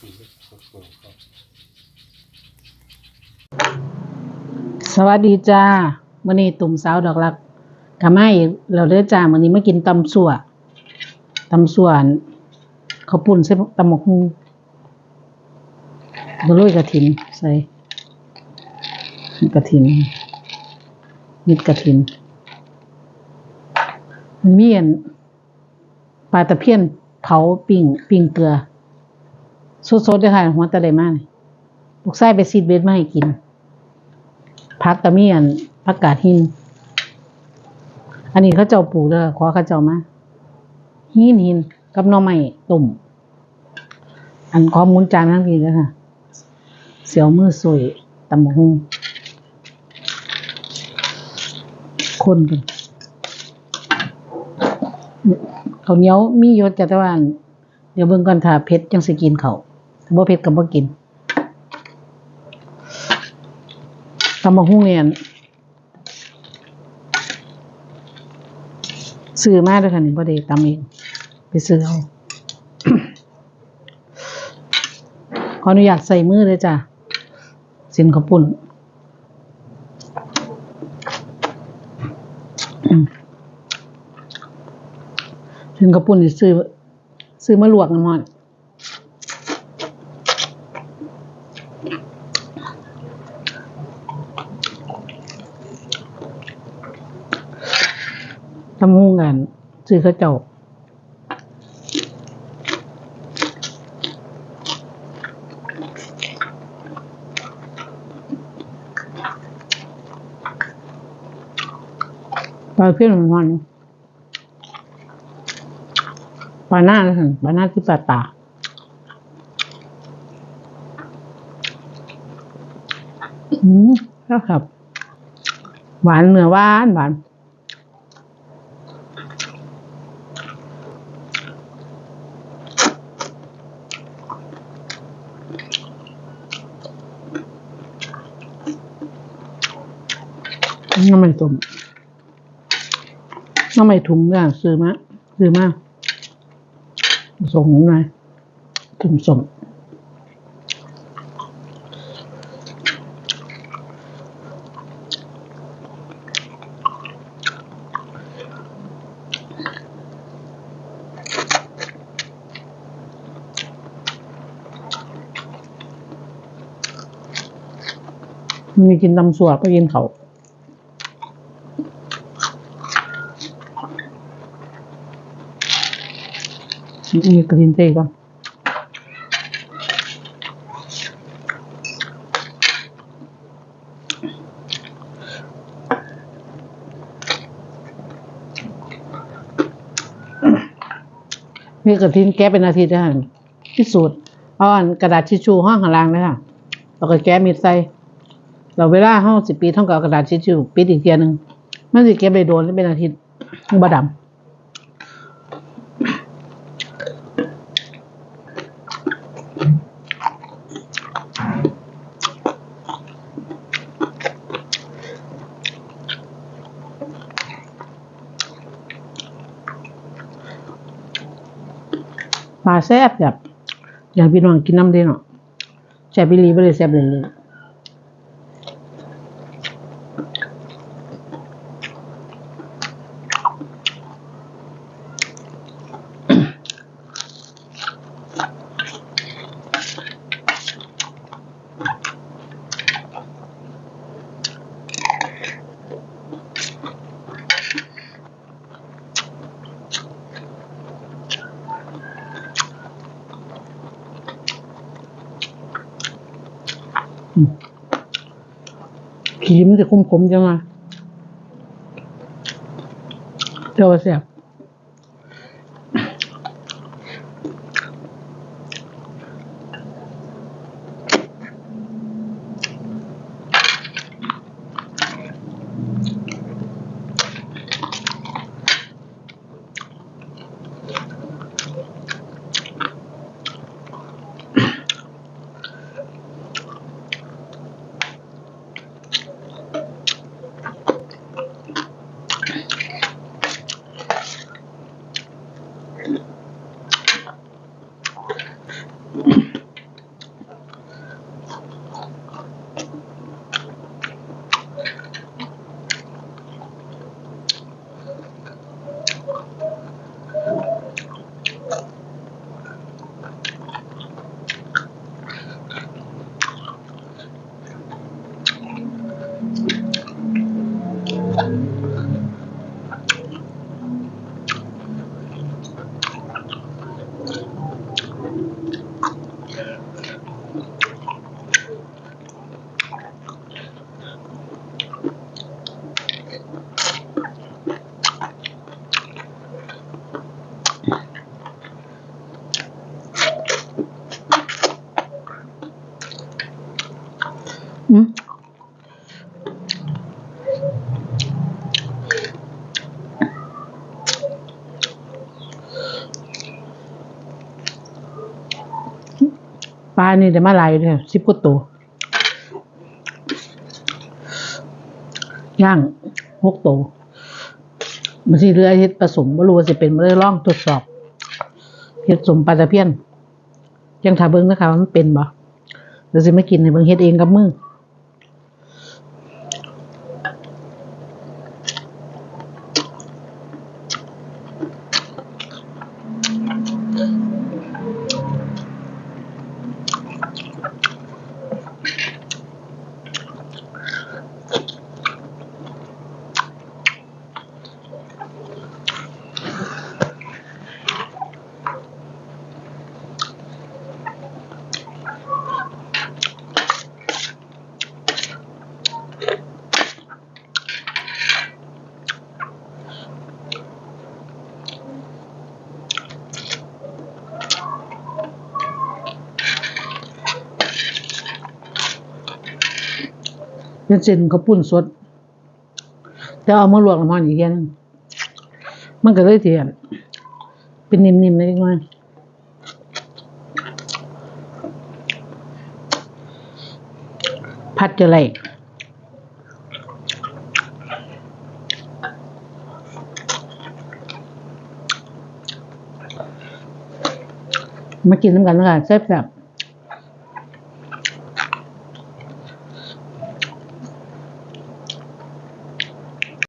สวัสดีจ้ามื้อนี้ตุ่มสาวดอกรักกะมาอีกแล้วเด้อจ้ามื้อนี้มากินตำส่วตำส่วอันข้าวปุ้นใส่ตำบักหุ่งบ่โรยกระถินใส่กระถินนิดกระถินมันมีอันปลาตะเพียนเผาปิ้งปิ้งเกลือ สดๆเด้อค่ะ หัวตะได้มานี่ลูกชายไปซีดเบ็ดมาให้กิน พักกะเมีอันผักกาดหิน อันนี้เขาเจ้าปลูกเด้อขอเขาเจ้ามา หินหินกับน่อไม้ต้มอันขอมุนจานทั้งทีเด้อค่ะ เสียวมือสวยตำบักหุ่งคนกันข้าเนี้ยวมียศจ้ะแต่ว่านเดี๋ยวเบิ่งก่อนถ้าเผ็ดจังสกินเขา บ่เผ็ดก็บ่กินตำบักหุ่งเนี่ยซื้อมาด้วยค่ะนี่บ่ได้ตำเองไปซื้อเอาขออนุญาตใส่มือเลยจ้ะสินขปุ่นอืมสินขปุ่นนี่ซื้อซื้อมาลวกน้ำมัน ทำหุ้งกันซื้อเขาเจ้าปลาเพี้ยนมันปลาหน้าปลาหน้าที่ปลาตาอืมแล้วครับ หวานเนื้อหวานหวาน น้ำมันต้มน้ำมันถุงเนี่ยซื้อมาซื้อมาส่งหน่อยถุงส่งมีกินตำสัวก็กินเขา วนี่กรีนเต้ก่อนนี่กระทินแก้เป็นอาทิตย์นะพิสูจน์เอาอันกระดาษทิชชู่ห้องข้างล่างนะค่ะแล้วก็แก้มีดใส่เราเวลาห้องสิบปีท่ากับกระดาษทิชชู่ปิดอีกเทียหนึงมันสิเก็บได้โดนเป็นอาทิตย์บ่ดำ ปลาแซ่บแบบอยากพี่น้องกินน้ำเด้เนาะแซ่บอีหลีบ่ได้แซ่บเลยเลย ขีมันจะคมผมจังอะเจ้าแสบ ปลานี่ได้มาลายเนี่ยสิบกว่าตัวย่างหกตัวมันสิเรือเฮ็ดผสมบ่รู้ว่าสิเป็นบ่ได้ลองทดสอบเฮ็ดสมปลาตะเพียนยังถ้าเบิ่งนะคะว่ามันเป็นบ่เดี๋ยวสิมากินให้เบิ่งเฮ็ดเองกับมือ เป็นเส้นข้าวปุ้นสด แต่เอามาลวกน้ำมันอีกแค่นึงมันก็เลยเทียนเป็นนิ่มๆเล็กน้อยพัดจะไรมากินน้ำกันแล้วกันแซ่บๆ